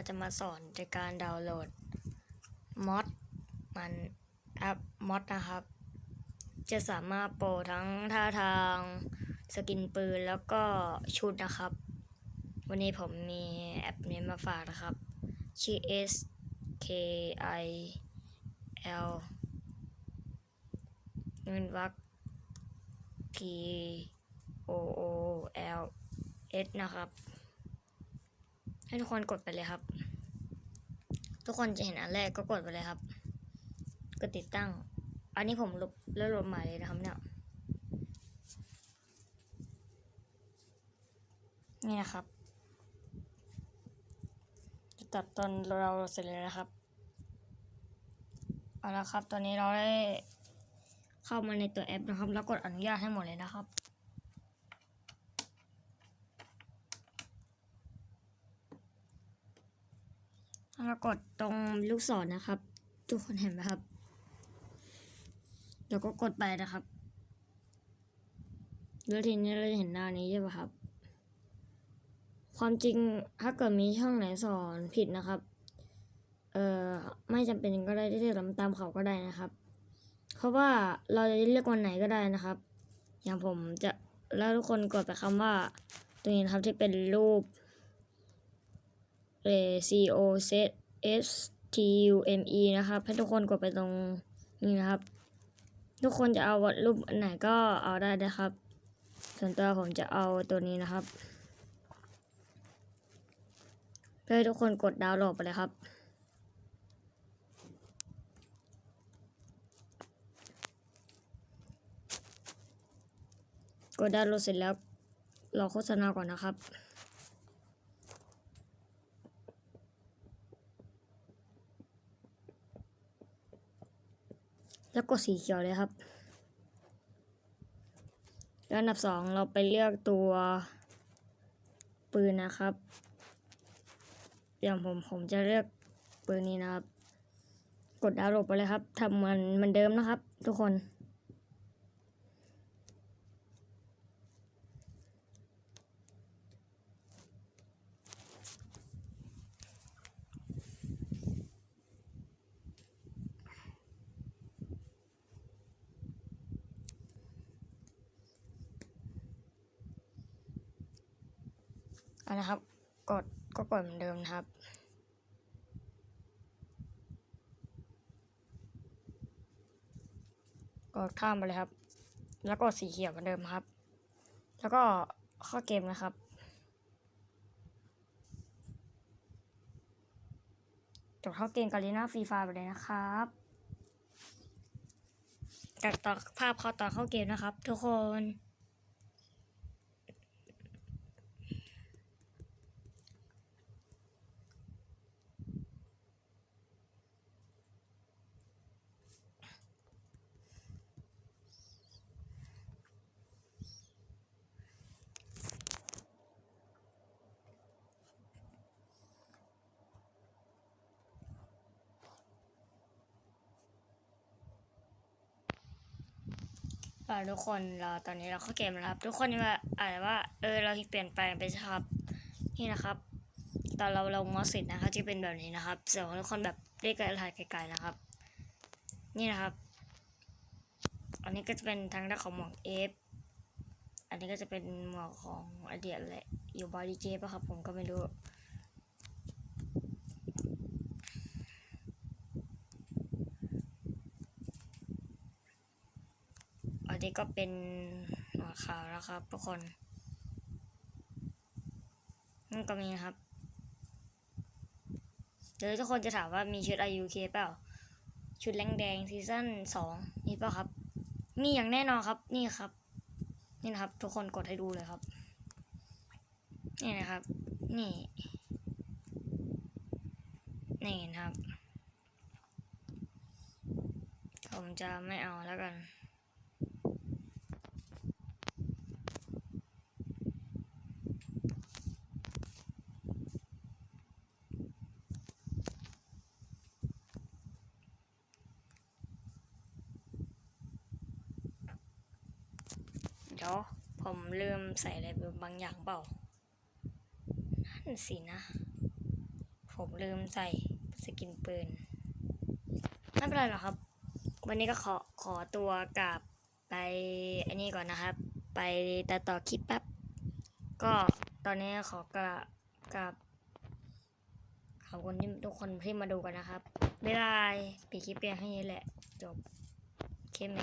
ก็จะมาสอนในการดาวน์โหลดมอดมันแอปมอดนะครับ จะสามารถโปรทั้งท่าทางสกินปืนแล้วก็ชุดนะครับ วันนี้ผมมีแอปนี้มาฝากนะครับ ชื่อ S K I L เงินวัก P O O L S นะครับ ให้ทุกคนกดไปเลยครับ ทุกคนจะเห็นอันแรกก็กดไปเลยครับกดติดตั้ง อันนี้ผมลบแล้วลบม่เลยนะครับเนี่ย นี่นะครับจะตัดตอนเราเสร็จเลยนะครับ เอาละครับ ตอนนี้เราได้เข้ามาในตัวแอปนะครับ แล้วกดอนุญาตให้หมดเลยนะครับ แล้วกดตรงลูกศรนะครับ ทุกคนเห็นไหมครับแล้วก็กดไปนะครับแล้วทีนี้เราจะเห็นหน้านี้ใช่ปะครับ ความจริงถ้าเกิดมีช่องไหนสอนผิดนะครับ เอ่อไม่จำเป็นก็ได้ที่จะทำตามเขาก็ได้นะครับ เพราะว่าเราจะเลือกวันไหนก็ได้นะครับ อย่างผมจะแล้วทุกคนกดไปคำว่า ตรงนี้นะครับที่เป็นรูป C O Z S T U M E นะครับให้ทุกคนกดไปตรงนี้นะครับ ทุกคนจะเอารูปอันไหนก็เอาได้นะครับ ส่วนตัวผมจะเอาตัวนี้นะครับ เพื่อให้ทุกคนกดดาวน์โหลดไปเลยครับกดดาวน์โหลดเสร็จแล้วรอโฆษณาก่อนนะครับ แล้วกดสีเขียวเลยครับ แล้วอันดับสองเราไปเลือกตัวปืนนะครับ อย่างผมผมจะเลือกปืนนี้นะครับ กดดาวน์โหลดไปเลยครับทำมันมันเดิมนะครับ ทุกคน อนะครับ กดก็กดเหมือนเดิมนะครับ กดข้ามไปเลยครับ แล้วก็สีเขียวเหมือนเดิมครับ แล้วก็เข้าเกมนะครับ จบเข้าเกมกาลีนาฟรีไฟไปเลยนะครับจากต่อภาพเข้าต่อเข้าเกมนะครับ ทุกคน อ่าทุกคนเราตอนนี้เราเข้าเกมแล้วครับ ทุกคนว่าอาจจะว่าเออเราเปลี่ยนแปลงไปครับนี่นะครับ ตอนเราลงมอสิตนะครับที่เป็นแบบนี้นะครับเส่วนของทุกคนแบบเรียกกันถ่ายไกลๆนะครับ นี่นะครับ อันนี้ก็จะเป็นทางด้านของหมวกเอฟอันนี้ก็จะเป็นหมวกของอเดียแหละอยู่บอดีเจป่ะครับ ผมก็ไม่รู้ นนี้ก็เป็นหัวขาวนะครับ ทุกคนนั่นก็มีนะครับเดี๋ยวทุกคนจะถามว่ามีชุด IUK เปล่า ชุดแรงแดงซีซั่นสองมีเปล่าครับ มีอย่างแน่นอนครับนี่ครับ นี่นะครับ ทุกคนกดให้ดูเลยครับ นี่นะครับ นี่นี่นะครับ ผมจะไม่เอาแล้วกัน เดี๋ยวผมลืมใส่อะไรบางอย่างเปล่า นั่นสินะ ผมลืมใส่สกินปืน ไม่เป็นไรหรอกครับ วันนี้ก็ขอขอตัวกลับไปอันนี้ก่อนนะครับ ไปตัดต่อคลิปแป๊บ ก็ตอนนี้ขอกลับกับขอบคุณที่ทุกคนที่มาดูกันนะครับบ๊ายบายปิดคลิปเพียงแค่นี้แหละ จบ โอเคไหม